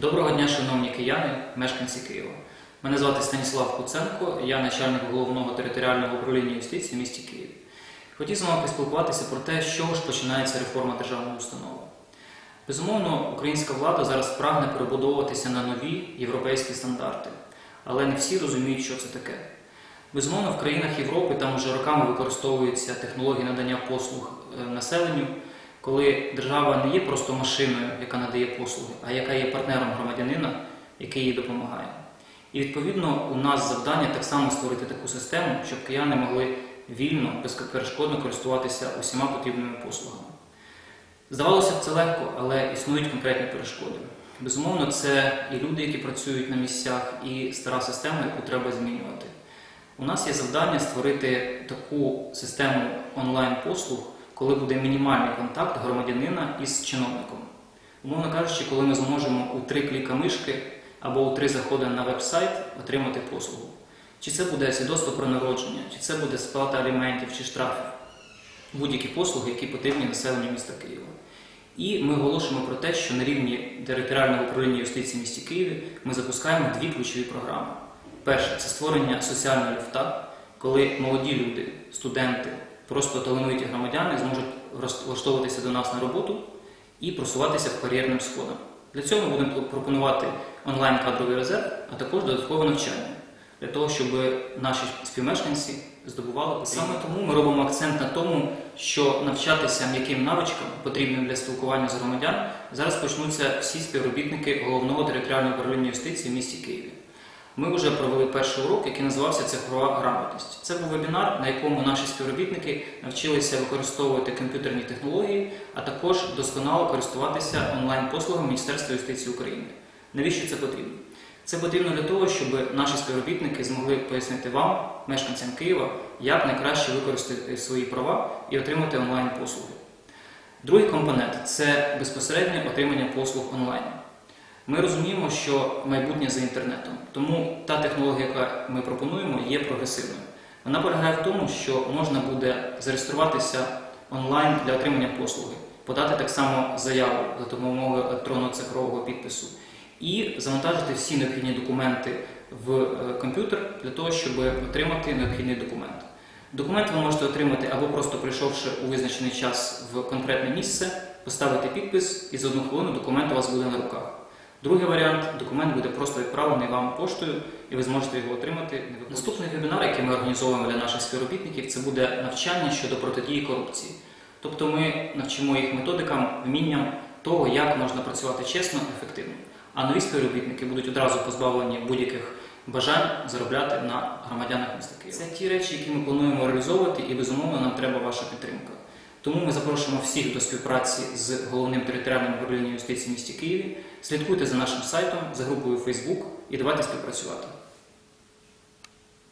Доброго дня, шановні кияни, мешканці Києва. Мене звати Станіслав Куценко, я начальник головного територіального управління юстиції в місті Києві. Хотів з вами поспілкуватися про те, з чого ж починається реформа державної установи. Безумовно, українська влада зараз прагне перебудовуватися на нові європейські стандарти, але не всі розуміють, що це таке. Безумовно, в країнах Європи там вже роками використовуються технології надання послуг е, населенню, коли держава не є просто машиною, яка надає послуги, а яка є партнером громадянина, який їй допомагає. І відповідно у нас завдання так само створити таку систему, щоб кияни могли вільно, безперешкодно користуватися усіма потрібними послугами. Здавалося б, це легко, але існують конкретні перешкоди. Безумовно, це і люди, які працюють на місцях, і стара система, яку треба змінювати. У нас є завдання створити таку систему онлайн-послуг, коли буде мінімальний контакт громадянина із чиновником. Умовно кажучи, коли ми зможемо у три кліка мишки або у три заходи на веб-сайт отримати послугу. Чи це буде свідоцтво про народження, чи це буде сплата аліментів чи штрафів, будь-які послуги, які потрібні населенню міста Києва. І ми оголошуємо про те, що на рівні територіального управління юстиції місті Києві ми запускаємо дві ключові програми. Перше це створення соціального люфта, коли молоді люди, студенти, просто талановиті громадяни зможуть влаштовуватися до нас на роботу і просуватися по кар'єрним сходам. Для цього ми будемо пропонувати онлайн-кадровий резерв, а також додаткове навчання для того, щоб наші співмешканці здобували саме тому ми робимо акцент на тому, що навчатися м'яким навичкам, потрібним для спілкування з громадян, зараз почнуться всі співробітники головного територіального управління юстиції в місті Києві. Ми вже провели перший урок, який називався Цифрова грамотність. Це був вебінар, на якому наші співробітники навчилися використовувати комп'ютерні технології, а також досконало користуватися онлайн-послугами Міністерства юстиції України. Навіщо це потрібно? Це потрібно для того, щоб наші співробітники змогли пояснити вам, мешканцям Києва, як найкраще використати свої права і отримати онлайн-послуги. Другий компонент це безпосереднє отримання послуг онлайн. Ми розуміємо, що майбутнє за інтернетом, тому та технологія, яка ми пропонуємо, є прогресивною. Вона полягає в тому, що можна буде зареєструватися онлайн для отримання послуги, подати так само заяву за допомогою електронного цифрового підпису і завантажити всі необхідні документи в е, комп'ютер для того, щоб отримати необхідний документ. Документ ви можете отримати або просто прийшовши у визначений час в конкретне місце, поставити підпис, і за одну хвилину документ у вас буде на руках. Другий варіант документ буде просто відправлений вам поштою, і ви зможете його отримати. Наступний вебінар, який ми організовуємо для наших співробітників, це буде навчання щодо протидії корупції. Тобто ми навчимо їх методикам, вмінням того, як можна працювати чесно, ефективно. А нові співробітники будуть одразу позбавлені будь-яких бажань заробляти на громадянах міста Києва. Це ті речі, які ми плануємо реалізовувати, і безумовно нам треба ваша підтримка. Тому ми запрошуємо всіх до співпраці з головним територіальним управлінням юстиції в місті Києві. Слідкуйте за нашим сайтом, за групою Facebook і давайте співпрацювати.